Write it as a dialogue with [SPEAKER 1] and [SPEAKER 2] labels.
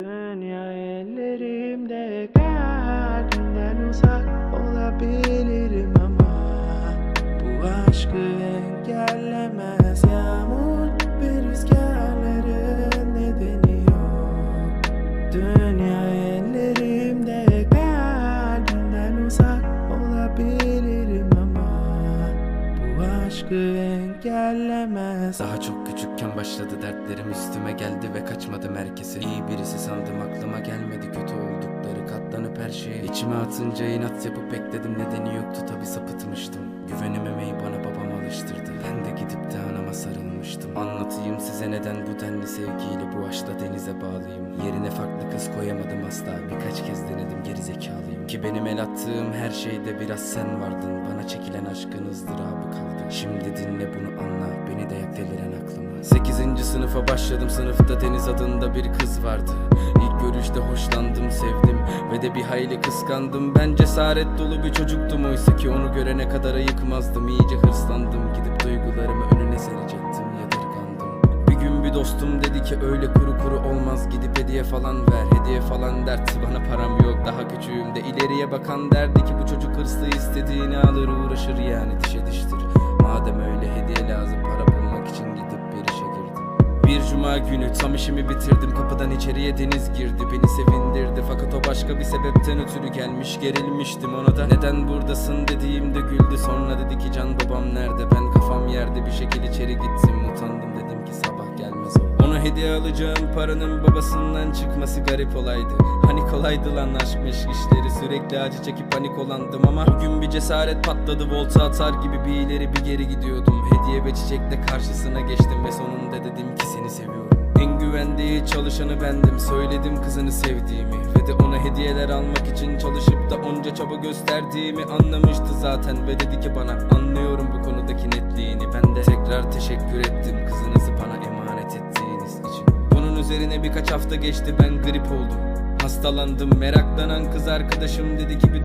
[SPEAKER 1] الدنيا engellemez.
[SPEAKER 2] Daha çok küçükken başladı dertlerim üstüme geldi ve kaçmadım herkese İyi birisi sandım aklıma gelmedi kötü oldukları katlanıp her şeye. İçime atınca inat yapıp bekledim nedeni yoktu tabi sapıtmıştım. Güvenememeyi bana babam alıştırdı. Ben de gidip de anama sarılmıştım. Anlatayım size neden bu denli sevgiyle bu aşkla denize bağlıyım. Yerine farklı kız koyamadım asla. Birkaç kez denedim gerizekalıyım. Ki benim el attığım her şeyde biraz sen vardın. Bana çekilen aşkın ızdırabı kaldı. Şimdi dinle bunu anla. Beni de yak deliren aklıma. 8. sınıfa başladım. Sınıfta Deniz adında bir kız vardı. İlk görüşte hoşlandım sevdim ve de bir hayli kıskandım. Ben cesaret dolu bir çocuktum oysa ki onu görene kadar ayıkmazdım. İyice hırslandım. Gidip duygularımı önüne serecektim dostum dedi ki öyle kuru kuru olmaz Gidip hediye falan ver hediye falan dert Bana param yok. Daha küçüğüm de ileriye bakan derdi ki bu çocuk hırslı istediğini alır uğraşır yani dişe diştir. Madem öyle hediye lazım para bulmak için gidip bir işe girdim. Bir cuma günü tam işimi bitirdim Kapıdan içeriye deniz girdi Beni sevindirdi. Fakat o başka bir sebepten ötürü gelmiş Gerilmiştim ona da. Neden buradasın? dediğimde güldü Sonra dedi ki can babam nerede? Ben kafam yerde bir şekil içeri gittim hediye alacağım paranın babasından çıkması garip olaydı. Hani kolaydı lan aşk meşk işleri Sürekli acı çekip panik olandım ama Bugün bir cesaret patladı volta atar gibi Bir ileri bir geri gidiyordum. Hediye ve çiçekle karşısına geçtim Ve sonunda dedim ki seni seviyorum. En güvendiği çalışanı bendim Söyledim kızını sevdiğimi Ve de ona hediyeler almak için çalışıp da onca çaba gösterdiğimi anlamıştı zaten Ve dedi ki bana anlıyorum bu konudaki netliğini Ben de tekrar teşekkür ettim Üzerine birkaç hafta geçti ben grip oldum. Hastalandım meraklanan kız arkadaşım dedi ki